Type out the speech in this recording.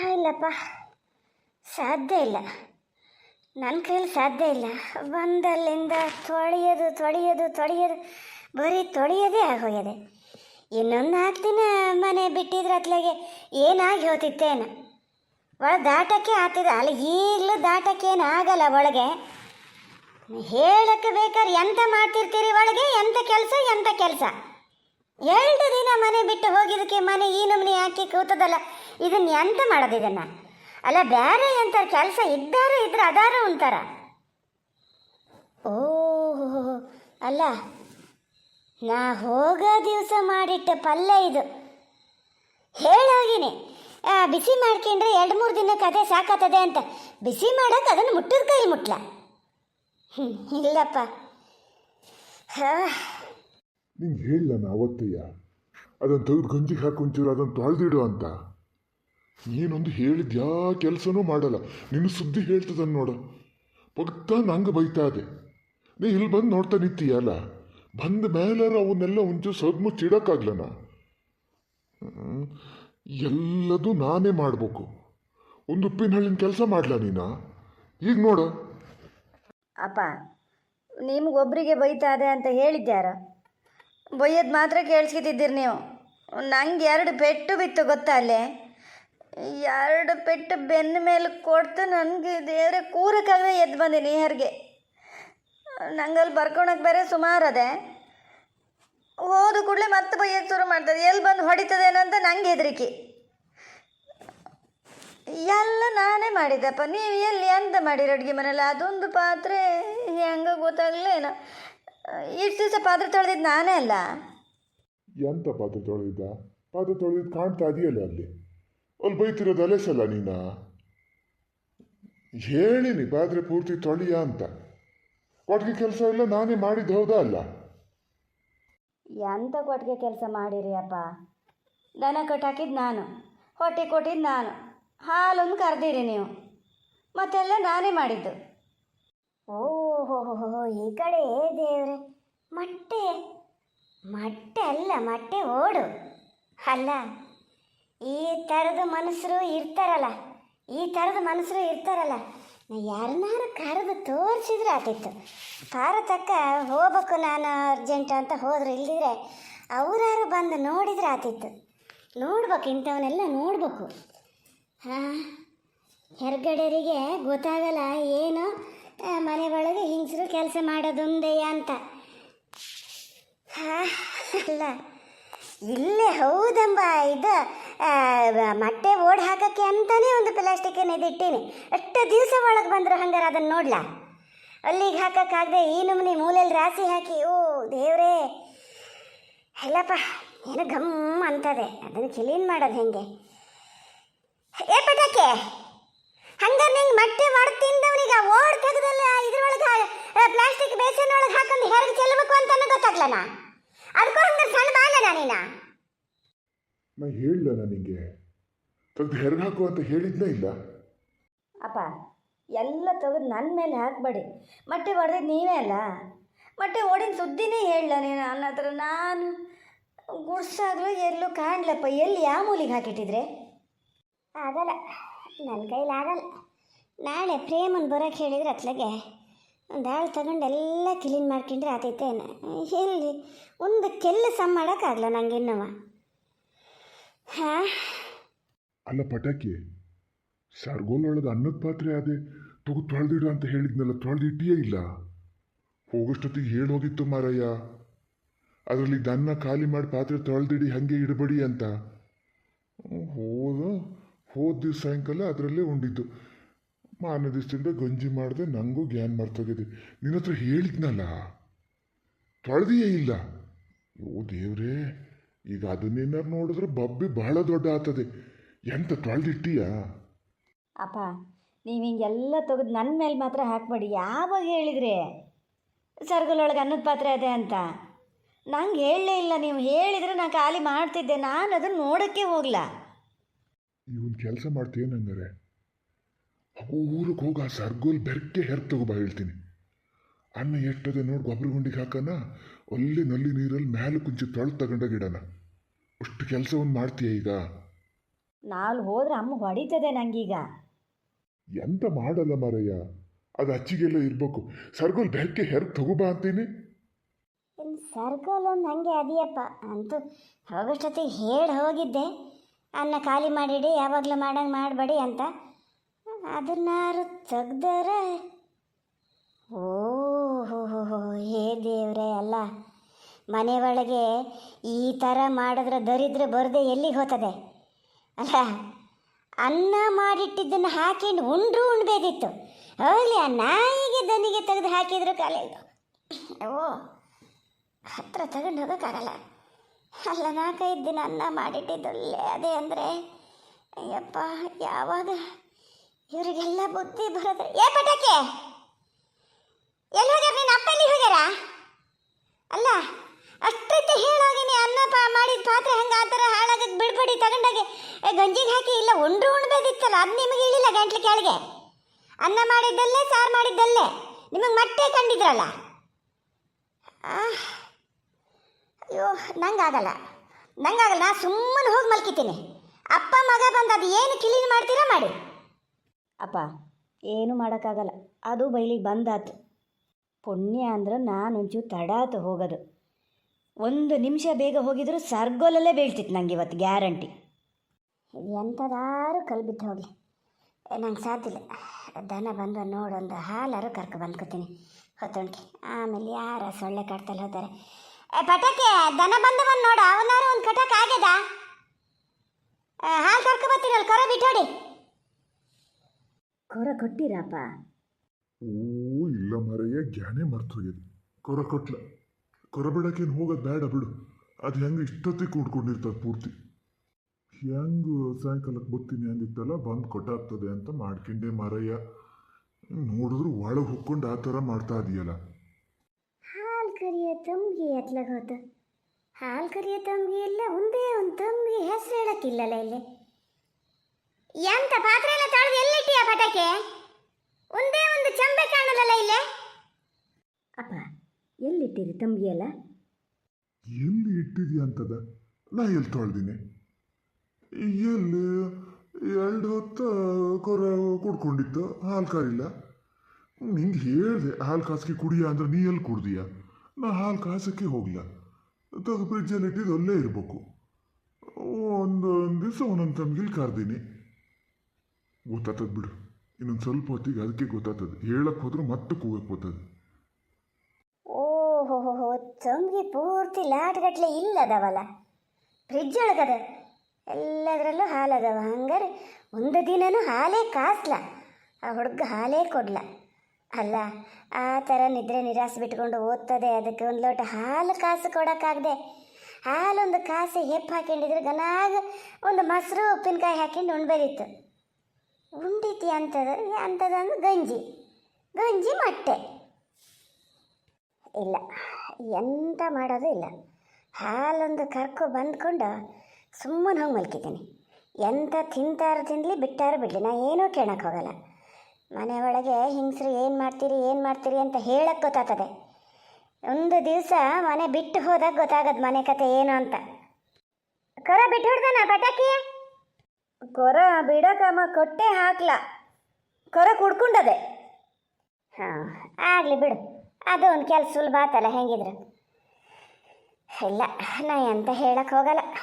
ಇಲ್ಲಪ್ಪ. ಸಾಧ್ಯ ಇಲ್ಲ. ನನ್ನ ಕೈಲಿ ಸಾಧ್ಯ ಇಲ್ಲ. ಬಂದಲ್ಲಿಂದ ತೊಳೆಯೋದು ತೊಳೆಯೋದು ತೊಳೆಯೋದು, ಬರೀ ತೊಳೆಯೋದೇ ಆಗೋಗಿದೆ. ಇನ್ನೊಂದು ನಾಲ್ಕು ದಿನ ಮನೆ ಬಿಟ್ಟಿದ್ರೆ ಅತ್ಲಾಗೆ ಏನಾಗಿ ಹೋತಿತ್ತೇನು? ಒಳಗೆ ದಾಟಕ್ಕೆ ಆಗ್ತಿದೆ. ಅಲ್ಲಿ ಈಗಲೂ ದಾಟಕ್ಕೆ ಏನು ಆಗಲ್ಲ ಒಳಗೆ. ಹೇಳಕ್ಕೆ ಬೇಕಾದ್ರೆ ಎಂತ ಮಾಡ್ತಿರ್ತೀರಿ ಒಳಗೆ? ಎಂತ ಕೆಲಸ? ಎಂತ ಕೆಲಸ? ಎರಡು ದಿನ ಮನೆ ಬಿಟ್ಟು ಹೋಗಿದ್ದಕ್ಕೆ ಮನೆ ಈ ನಮ್ಮನೆ ಹಾಕಿ ಕೂತದಲ್ಲ. ಇದನ್ನ ಎಂತ ಮಾಡೋದು ಇದನ್ನ? ಅಲ್ಲ ಬೇರೆ ಎಂತ ಕೆಲಸ ಇದ್ದಾರೆ ಇದ್ರೆ ಅದಾರ ಅಂತಾರ. ಓಹೋ, ಅಲ್ಲ, ನಾ ಹೋಗೋ ದಿವಸ ಮಾಡಿಟ್ಟ ಪಲ್ಯ ಇದು. ಹೇಳೋಗಿನಿ ಬಿಸಿ ಮಾಡ್ಕೊಂಡ್ರೆ ಎರಡು ಮೂರು ದಿನಕ್ಕೆ ಅದೇ ಸಾಕತ್ತದೆ ಅಂತ. ಬಿಸಿ ಮಾಡಕ್ಕೆ ಅದನ್ನು ಮುಟ್ಟದ ಕೈ ಮುಟ್ಲ. ಇಲ್ಲಪ್ಪ. ನಿಂಗೆ ಹೇಳ ನಾನು ಅವತ್ತಯ್ಯ? ಅದನ್ನು ತೆಗೆದು ಗಂಜಿಗೆ ಹಾಕೊಂಚೂರು ಅದನ್ನು ತೊಳೆದಿಡು ಅಂತ. ನೀನೊಂದು ಹೇಳಿದ ಯಾ ಕೆಲಸನೂ ಮಾಡಲ್ಲ. ನಿನ್ನ ಸುದ್ದಿ ಹೇಳ್ತದನ್ ನೋಡು. ಪಕ್ಕ ನಂಗೆ ಬೈತಾ ಇದೆ. ನೀ ಇಲ್ಲಿ ಬಂದು ನೋಡ್ತಾ ನಿಂತೀಯಲ್ಲ ಬಂದ ಮೇಲೆ ಅವನ್ನೆಲ್ಲ ಒಂಚೂರು ಸದ್ ಮುಚ್ಚಿಡೋಕ್ಕಾಗ್ಲನ ಹ್ಮ್. ಎಲ್ಲದೂ ನಾನೇ ಮಾಡಬೇಕು. ಒಂದು ಉಪ್ಪಿನ ಹಳ್ಳಿನ ಕೆಲಸ ಮಾಡ್ಲಾ ನೀನಾ? ಈಗ ನೋಡು. ಅಪ್ಪ ನಿಮ್ಗೊಬ್ಬರಿಗೆ ಬೈತಾದೆ ಅಂತ ಹೇಳಿದ್ಯಾರ? ಬೈಯೋದು ಮಾತ್ರ ಕೇಳಿಸ್ಕಿತಿದ್ದೀರಿ ನೀವು. ನಂಗೆ ಎರಡು ಪೆಟ್ಟು ಬಿತ್ತು ಗೊತ್ತಾ ಅಲ್ಲೇ? ಎರಡು ಪೆಟ್ಟು ಬೆನ್ನ ಮೇಲೆ ಕೊಡ್ತು. ನನಗೆ ದೇವ್ರೆ ಕೂರಕ್ಕಾಗದೆ ಎದ್ದು ಬಂದೀನಿ ಹೆರಿಗೆ ನಂಗಲ್ಲಿ ಬರ್ಕೊಳಕ್ಕೆ ಬೇರೆ ಸುಮಾರು ಅದೇ. ಹೋದ ಕೂಡಲೇ ಮತ್ತೆ ಬೈಯೋಕ್ಕೆ ಶುರು ಮಾಡ್ತದೆ. ಎಲ್ಲಿ ಬಂದು ಹೊಡಿತದೇನಂತ ನಂಗೆ ಹೆದರಿಕೆ. ಎಲ್ಲ ನಾನೇ ಮಾಡಿದ್ದಪ್ಪ. ನೀವು ಎಲ್ಲಿ ಎಂತ ಮಾಡಿರಿ ಅಡುಗೆ ಮನೇಲಿ ಅದೊಂದು ಪಾತ್ರೆ ಹೆಂಗ ಗೊತ್ತಾಗಲೇನ. ಇಷ್ಟು ದಿವಸ ಪಾತ್ರೆ ತೊಳೆದಿದ್ದು ನಾನೇ ಅಲ್ಲ? ಎಂತ ಪಾತ್ರೆ ತೊಳೆದಿದ್ದ? ಪಾತ್ರೆ ತೊಳೆದಿದ್ದು ಕಾಣ್ತಾ ಇದೆಯಲ್ಲ ಅಲ್ಲಿ? ಅಲ್ಲಿ ಬೈತಿರೋದು ಅಲೆಸಲ್ಲ ನೀನ? ಹೇಳಿನಿ ಪಾತ್ರೆ ಪೂರ್ತಿ ತೊಳೆಯ ಅಂತ. ಕೊಟ್ಟಿಗೆ ಕೆಲಸ ಎಲ್ಲ ನಾನೇ ಮಾಡಿದ್ದು ಹೌದಾ ಅಲ್ಲ? ಎಂತ ಕೊಟ್ಟಿಗೆ ಕೆಲಸ ಮಾಡಿರಿ ಅಪ್ಪ? ದನ ಕಟ್ಟಾಕಿದ್ದು ನಾನು, ಹೊಟ್ಟೆ ಕೊಟ್ಟಿದ್ದು ನಾನು, ಹಾಲೊಂದು ಕರೆದಿರಿ ನೀವು. ಮತ್ತೆಲ್ಲ ನಾನೇ ಮಾಡಿದ್ದು. ಓಹೋ ಈ ಕಡೆ ದೇವ್ರೆ, ಮೊಟ್ಟೆ ಮೊಟ್ಟೆ ಅಲ್ಲ, ಮೊಟ್ಟೆ ಓಡು. ಅಲ್ಲ ಈ ಥರದ ಮನುಷ್ಯರು ಇರ್ತಾರಲ್ಲ ಈ ಥರದ ಮನುಷ್ಯರು ಇರ್ತಾರಲ್ಲ ನಾ ಯಾರನ್ನಾರು ಕರೆದು ತೋರಿಸಿದ್ರೆ ಆತಿತ್ತು. ಭಾರತಕ್ಕ ಹೋಗ್ಬೇಕು ನಾನು ಅರ್ಜೆಂಟ್ ಅಂತ ಹೋದ್ರೆ ಇಲ್ದಿದ್ರೆ ಅವರಾರು ಬಂದು ನೋಡಿದ್ರೆ ಆತಿತ್ತು. ನೋಡ್ಬೇಕು ಇಂಥವನ್ನೆಲ್ಲ ನೋಡ್ಬೇಕು. ಹಾಂ ಹೆರ್ಗಡೆಯರಿಗೆ ಗೊತ್ತಾಗಲ್ಲ ಏನು ಮನೆ ಒಳಗೆ ಹಿಂಗಸರು ಕೆಲಸ ಮಾಡೋದೊಂದೇ ಅಂತ. ಹಾ, ಅಲ್ಲ. ಇಲ್ಲೇ ಹೌದಂಬ ಇದು ಮತ್ತೆ ಓಡ್ ಹಾಕಕ್ಕೆ ಅಂತಾನೆ ಒಂದು ಪ್ಲಾಸ್ಟಿಕ್ ಇಟ್ಟಿನಿ ಎಷ್ಟು ದಿವಸ ಒಳಗೆ ಬಂದರು ಹಂಗಾರೆ ಅದನ್ನು ನೋಡ್ಲಾ? ಅಲ್ಲಿಗೆ ಹಾಕಕ್ಕಾಗದೆ ಈ ನಮ್ಮನೆ ಮೂಲೆಯಲ್ಲಿ ರಾಸಿ ಹಾಕಿ, ಓ ದೇವ್ರೇ. ಅಲ್ಲಪ್ಪ ಏನು ಗಮ್ ಅಂತದೆ. ಅದನ್ನು ಕ್ಲೀನ್ ಮಾಡೋದು ಹೆಂಗೆ? ಏ ಪಟಾಕೆ! ಹಂಗಾರೆ ನಿಂಗೆ ಮಟ್ಟೆ ತಿಂದವನಿಗೆ ಓಡ್ ತೆಗೆದಲ್ಲ ಇದ್ರೊಳಗೆ ಪ್ಲಾಸ್ಟಿಕ್ ಬೇಸನ್ ಒಳಗೆ ಹಾಕೊಂಡು ಹೆರಗೆ ಚೆಲ್ಲಬೇಕು ಅಂತಾನೆ ಗೊತ್ತಾಗ್ಲನ? ಅದಕ್ಕೂ ಹಂಗಾರೆ ಸಣ್ಣ ಬಾಲ ನೀನ ನಾ ಹೇಳಲ್ಲ ನನಗೆ ತೆಗೆದು ಹೆರ್ಗೆ ಹಾಕು ಅಂತ ಹೇಳಿದ್ನೇ ಇಲ್ಲ? ಅಪ್ಪ ಎಲ್ಲ ತೆಗೆದು ನನ್ನ ಮೇಲೆ ಹಾಕಬೇಡಿ. ಮತ್ತೆ ಹೊಡೆದಿದ್ದು ನೀವೇ ಅಲ್ಲ? ಮತ್ತೆ ಓಡಿನ ಸುದ್ದಿನೇ ಹೇಳಲ್ಲ ನೀನು? ನನ್ನ ಹತ್ರ ನಾನು ಗುಡ್ಸಾಗ್ಲೂ ಎಲ್ಲೂ ಕಾಣಲಪ್ಪ. ಎಲ್ಲಿ ಯಾವ ಮೂಲಿಗೆ ಹಾಕಿಟ್ಟಿದ್ರೆ? ಆಗಲ್ಲ. ನನ್ನ ಕೈಲಾಗಲ್ಲ ನಾಳೆ ಪ್ರೇಮನ್ ಬರೋಕೆ ಹೇಳಿದ್ರೆ ಅತ್ಲಾಗೆ ಒಂದು ಆಳು ತಗೊಂಡು ಎಲ್ಲ ಕ್ಲೀನ್ ಮಾಡ್ಕೊಂಡ್ರೆ ಆತೈತೇನೆ ಹೇಳಿ ಒಂದು ಕೆಲಸ ಮಾಡೋಕ್ಕಾಗಲ್ಲ ನಂಗೆ ಇನ್ನವ? ಹಾಂ? ಅಲ್ಲ ಪಟಾಕಿ ಸರ್ಗೋಲೊಳಗೆ ಅನ್ನದ ಪಾತ್ರೆ ಅದೇ ತಗು ತೊಳೆದಿಡು ಅಂತ ಹೇಳಿದ್ನಲ್ಲ ತೊಳೆದಿಟ್ಟಿಯೇ ಇಲ್ಲ. ಹೋಗೋಷ್ಟೊತ್ತಿಗೆ ಹೇಳೋಗಿತ್ತು ಮಾರಯ್ಯ. ಅದರಲ್ಲಿ ದನ್ನ ಖಾಲಿ ಮಾಡಿ ಪಾತ್ರೆ ತೊಳೆದಿಡಿ, ಹಾಗೆ ಇಡಬೇಡಿ ಅಂತ. ಹೋದ ಹೋದ ದಿವಸ ಸಾಯಂಕಾಲ ಅದರಲ್ಲೇ ಉಂಡಿದ್ದು. ಮಾರನೇ ದಿವಸದಿಂದ ಗಂಜಿ ಮಾಡಿದೆ ನನಗೂ ಗ್ಯಾನ್ ಮರ್ತೋಗಿದೆ ನಿನ್ನ ಹತ್ರ ಹೇಳಿದ್ನಲ್ಲ? ತೊಳೆದಿಯೇ ಇಲ್ಲ. ಓ ದೇವ್ರೇ ಈಗ ಅದನ್ನೇನಾರು ನೋಡಿದ್ರೆ ಬಬ್ಬಿ ಬಹಳ ದೊಡ್ಡ ಆತದೆ ಎಂತ ತೊಳೆದಿಟ್ಟೀಯ? ಅಪ್ಪ ನೀವು ಹಿಂಗೆಲ್ಲ ತೆಗೆದು ನನ್ನ ಮೇಲೆ ಮಾತ್ರ ಹಾಕಬೇಡಿ ಯಾವಾಗ ಹೇಳಿದ್ರಿ? ಸರ್ಗಲೊಳಗೆ ಅನ್ನದ ಪಾತ್ರೆ ಅದೇ ಅಂತ. ನಂಗೆ ಹೇಳಲೇ ಇಲ್ಲ. ನೀವು ಹೇಳಿದರೆ ನಾನು ಖಾಲಿ ಮಾಡ್ತಿದ್ದೆ. ನಾನು ಅದನ್ನು ನೋಡೋಕ್ಕೆ ಹೋಗ್ಲಾ. ಇವನ್ ಕೆಲಸ ಮಾಡ್ತೀಯ ನಂಗಾರೆ? ಊರಿಗೆ ಹೋಗಿ ಆ ಸರ್ಗೋಲ್ ಬೆರ್ಕೆ ಹೆರ್ಕ್ ತಗೋಬಾ ಹೇಳ್ತೀನಿ. ಅನ್ನ ಎಷ್ಟದೆ ನೋಡಿ ಗೊಬ್ಬರ ಗುಂಡಿಗೆ ಹಾಕನ ಒಳ್ಳೆ ನಲ್ಲಿ ನೀರಲ್ಲಿ ಮೇಲೆ ಕುಂಚಿ ತೊಳೆದು ಗಿಡನ ಅಷ್ಟು ಕೆಲಸವನ್ನು ಮಾಡ್ತೀಯ ಈಗ? ನಾಲ್ ಹೋದ್ರೆ ಅಮ್ಮ ಹೊಡಿತದೆ ನಂಗೀಗ. ಎಂತ ಮಾಡಲ್ಲ ಮಾರಯ್ಯ ಅದು ಅಚ್ಚಿಗೆಲ್ಲ ಇರಬೇಕು. ಸರ್ಗೋಲ್ ಬೆಳಗ್ಗೆ ಹೆರ್ಗ್ ತಗೋಬಾ ಅಂತೀನಿ? ಸರ್ಗೋಲ್ ಒಂದು ಹಂಗೆ ಅದಿಯಪ್ಪ ಅಂತ ಹೋಗೋಷ್ಟೊತ್ತಿಗೆ ಹೇಳಿ ಹೋಗಿದ್ದೆ. ಅನ್ನ ಖಾಲಿ ಮಾಡಿಡಿ ಯಾವಾಗಲೂ ಮಾಡಂಗೆ ಮಾಡಬೇಡಿ ಅಂತ. ಅದನ್ನಾರು ತೆಗ್ದರೆ ಓ ಹೋ ಹೋ ದೇವ್ರೆ ಅಲ್ಲ. ಮನೆ ಒಳಗೆ ಈ ಥರ ಮಾಡಿದ್ರೆ ದರಿದ್ರೆ ಬರದೆ ಎಲ್ಲಿಗೆ ಹೋಗ್ತದೆ ಅಲ್ಲ, ಅನ್ನ ಮಾಡಿಟ್ಟಿದ್ದನ್ನು ಹಾಕಿ ಉಂಡ್ರು ಉಣ್ಬೇಕಿತ್ತು. ಹೋಗ್ಲಿ, ಆ ನಾಯಿಗೆ ದನಿಗೆ ತೆಗೆದು ಹಾಕಿದ್ರು ಕಾಲ ಓ ಹತ್ರ ತಗೊಂಡು ಹೋಗೋಕ್ಕಾಗಲ್ಲ. ಅಲ್ಲ, ನಾಲ್ಕೈದು ದಿನ ಅನ್ನ ಮಾಡಿಟ್ಟಿದ್ದು ಅದೇ ಅಂದರೆ, ಅಯ್ಯಪ್ಪ, ಯಾವಾಗ ಇವರಿಗೆಲ್ಲ ಬುದ್ಧಿ ಬರೋದು. ಏ, ಪಟಾಕೆ! ಎಲ್ಲಿ ಹೋಗ್ಯಾರ ನೀನು ಅಪ್ಪ ಎಲ್ಲಿ ಹೋಗ್ಯಾರ? ಅಲ್ಲ ಅಷ್ಟೈತೆ ಹೇಳೋಗಿನಿ ಅನ್ನ ಪಾ, ಮಾಡಿದ ಪಾತ್ರೆ ಹಂಗೆ ಆ ಥರ ಹಾಳಾಗಕ್ಕೆ ಬಿಡ್ಬೇಡಿ ತಗೊಂಡಾಗೆ. ಗಂಜಿಗೆ ಹಾಕಿ, ಇಲ್ಲ, ಉಂಡ್ರು ಉಣ್ಬೇಕಿತ್ತಲ್ಲ, ಅದು ನಿಮಗೆ ಇಳಿಲ್ಲ ಗಂಟ್ಲು ಕೆಳಗೆ. ಅನ್ನ ಮಾಡಿದ್ದಲ್ಲೇ, ಸಾರು ಮಾಡಿದ್ದಲ್ಲೇ. ನಿಮಗೆ ಮತ್ತೆ ಕಂಡಿದ್ರಲ್ಲ? ಅಯ್ಯೋ, ನಂಗಾಗಲ್ಲ. ನಂಗಾಗಲ್ಲ, ನಾ ಸುಮ್ಮನೆ ಹೋಗಿ ಮಲ್ಕಿತೀನಿ ಅಪ್ಪ, ಮಗ ಬಂದು ಅದು ಏನು ಕ್ಲೀನ್ ಮಾಡ್ತೀರಾ ಮಾಡಿ. ಅಪ್ಪ, ಏನೂ ಮಾಡೋಕ್ಕಾಗಲ್ಲ. ಅದು ಬೈಲಿಗೆ ಬಂದಾತು. ಪುಣ್ಯ ಅಂದ್ರೆ ನಾನು ಒಂಚೂರು ತಡಾತು ಹೋಗೋದು. ಒಂದು ನಿಮಿಷ ಬೇಗ ಹೋಗಿದ್ರು ಸರ್ಗೋಲಲ್ಲೇ ಬೀಳ್ತಿತ್ತು ನಂಗೆ ಇವತ್ತು ಗ್ಯಾರಂಟಿ. ಎಂಥದಾರು ಕಲ್ಬಿದ್ದು ಹೋಗಲಿ. ನಂಗೆ ಸಾಧ್ಯ ಇಲ್ಲ. ದನ ಬಂದು ಒಂದು ಹಾಲಾರು ಕರ್ಕೊ ಬಂದ್ಕೋತೀನಿ. ಹೊತ್ತೊಣ್ಕೆ ಆಮೇಲೆ ಯಾರ ಸೊಳ್ಳೆ ಕಟ್ತಲ್ಲಿ ಹೋದಾರೆ ಪಟಾಕಿ, ದನ ಬಂದು ಬಂದು ನೋಡು. ಅವನಾರು ಒಂದು ಕಟಕ್ ಆಗ್ಯದ? ಹಾಲು ಕರ್ಕೊ ಬರ್ತೀನಲ್ಲ, ಕರ ಬಿಟ್ಟೋಡಿ. ಕೊರ ಕೊಟ್ಟಿರಪ್ಪ. ಓ ಇಲ್ಲ ಮಾರಯ್ಯ ಜ್ಞಾನೇ ಮರ್ತೋಗ್ಯದ ಕೊರ ಕೊಟ್ಲ. ಕೊರ ಬಿಡಕ್ಕೇನು ಹೋಗೋದು ಬೇಡ ಬಿಡು. ಅದು ಹೆಂಗೆ ಇಷ್ಟೊತ್ತಿಗೆ ಕೂಡ್ಕೊಂಡಿರ್ತದೆ ಪೂರ್ತಿ. ಹೆಂಗೆ ಸಾಯಂಕಾಲಕ್ಕೆ ಬರ್ತೀನಿ ಅಂದಿತ್ತಲ್ಲ ಬಂದು ಕೊಟ್ಟಾಗ್ತದೆ ಅಂತ ಮಾಡ್ಕೊಂಡೆ ಮಾರಯ್ಯ. ನೋಡಿದ್ರು ಒಳಗೆ ಹೊಕ್ಕೊಂಡು ಆ ಥರ ಮಾಡ್ತಾ ಇದೆಯಲ್ಲ. ಹಾಲು ಕರಿಯ ತಂಬಿಗೆ ಎತ್ಲಾಗ ಹೋತ. ಹಾಲು ಕರಿಯ ತಂಬಿಗೆ ಇಲ್ಲ ಒಂದೇ ಒಂದು ತಂಬಿಗೆ ಹೆಸರು ಹೇಳಕ್ಕಿಲ್ಲಲ್ಲ ಇಲ್ಲಿ. ಎಂತ ಪಾತ್ರೆ ಎಲ್ಲ ತೊಳೆದು ಎಲ್ಲಿಟ್ಟಿಯ ಪಟಕೆ? ಒಂದೇ ಒಂದು ಚಂಬೆ ಕಾಣಲಲ್ಲ ಇಲ್ಲೇ? ಅಪ್ಪ ಎಲ್ಲಿಟ್ಟಿರಿ ತಂಬಿಯಲ್ಲ ಎಲ್ಲಿ? ಇಟ್ಟಿದ್ಯಾ ಅಂತದ? ನಾ ಎಲ್ಲಿ ತೊಳ್ದಿನಿ? ಎಲ್ಲಿ ಎರಡು ಹೊತ್ತು ಕೊರ ಕುಡ್ಕೊಂಡಿತ್ತು, ಹಾಲು ಕಾರಿಲ್ಲ. ನಿಂಗೆ ಹೇಳಿದೆ, ಹಾಲು ಕಾಸಿಗೆ ಕುಡಿಯ ಅಂದ್ರೆ ನೀ ಎಲ್ಲಿ ಕುಡ್ದೀಯ? ನಾ ಹಾಲು ಕಾಸಕ್ಕೆ ಹೋಗ್ಲ. ತಗೋ ಫ್ರಿಜ್ಜಲ್ಲಿ ಇಟ್ಟಿದ್ದು ಅಲ್ಲೇ ಇರಬೇಕು. ಒಂದು ದಿವಸ ಒಂದೊಂದು ತಮ್ಗಿಲ್ ಕರ್ದೀನಿ. ಗೊತ್ತಾಗ್ತದೆ ಬಿಡು. ಇನ್ನೊಂದು ಸ್ವಲ್ಪ ಹೊತ್ತಿಗೆ ಅದಕ್ಕೆ ಗೊತ್ತಾಗ್ತದೆ. ಹೇಳಕ್ಕೆ ಹೋದ್ರೆ ಮತ್ತೆ ಕೂಗಕ್ಕೆ ಬರ್ತದೆ ಓಹೋ, ಹೋ ತಂಬಿಗೆ ಪೂರ್ತಿ ಲಾಟ್ಗಟ್ಲೆ ಇಲ್ಲದವಲ್ಲ. ಫ್ರಿಜ್ ಒಳಗದ. ಎಲ್ಲದರಲ್ಲೂ ಹಾಲದವ. ಹಂಗಾರೆ ಒಂದು ದಿನನೂ ಹಾಲೇ ಕಾಸ್ಲ. ಆ ಹುಡುಗ ಹಾಲೇ ಕೊಡ್ಲ. ಅಲ್ಲ, ಆ ಥರ ನಿದ್ರೆ ನಿರಾಸೆ ಬಿಟ್ಕೊಂಡು ಓದ್ತದೆ. ಅದಕ್ಕೆ ಒಂದು ಲೋಟ ಹಾಲು ಕಾಸು ಕೊಡೋಕ್ಕಾಗದೆ. ಹಾಲೊಂದು ಕಾಸು ಹೆಪ್ಪು ಹಾಕೊಂಡಿದ್ರೆ ಗನಾಗ ಒಂದು ಮೊಸರು, ಉಪ್ಪಿನಕಾಯಿ ಹಾಕೊಂಡು ಉಣ್ಬೋದಿತ್ತು. ಉಂಡಿತಿ ಅಂತದ ಅಂಥದಂದ್ರೆ ಗಂಜಿ. ಗಂಜಿ ಮೊಟ್ಟೆ. ಇಲ್ಲ, ಎಂತ ಮಾಡೋದು ಇಲ್ಲ. ಹಾಲೊಂದು ಕರ್ಕೊ ಬಂದ್ಕೊಂಡು ಸುಮ್ಮನೆ ಹೋಗಿ ಮಲ್ಕಿದ್ದೀನಿ. ಎಂತ ತಿಂತಾರು ತಿನ್ನಲಿ ಬಿಟ್ಟಾರು ಬಿಡಲಿ. ನಾ ಏನೂ ಕೇಳಕ್ಕೆ ಹೋಗಲ್ಲ. ಮನೆ ಒಳಗೆ ಹಿಂಗಸ್ರು ಏನು ಮಾಡ್ತೀರಿ ಏನು ಮಾಡ್ತೀರಿ ಅಂತ ಹೇಳಕ್ಕೆ ಗೊತ್ತಾಗ್ತದೆ. ಒಂದು ದಿವಸ ಮನೆ ಬಿಟ್ಟು ಹೋದಾಗ ಗೊತ್ತಾಗದು ಮನೆ ಕತೆ ಏನು ಅಂತ. ಕರ ಬಿಟ್ಟು ಹೊಡ್ದಾನ ಪಟಾಕಿ? ಕೊರ ಬಿಡಕಮ್ಮ ಕೊಟ್ಟೆ ಹಾಕ್ಲ. ಕೊರ ಕುಡ್ಕೊಂಡದೆ. ಹಾಂ, ಆಗಲಿ ಬಿಡು. ಅದು ಒಂದು ಕೆಲಸ ಸುಲಭ ಆತಲ್ಲ, ಹೆಂಗಿದ್ರು? ಇಲ್ಲ, ನಾ ಎಂತ ಹೇಳಕ್ಕೆ ಹೋಗಲ್ಲ.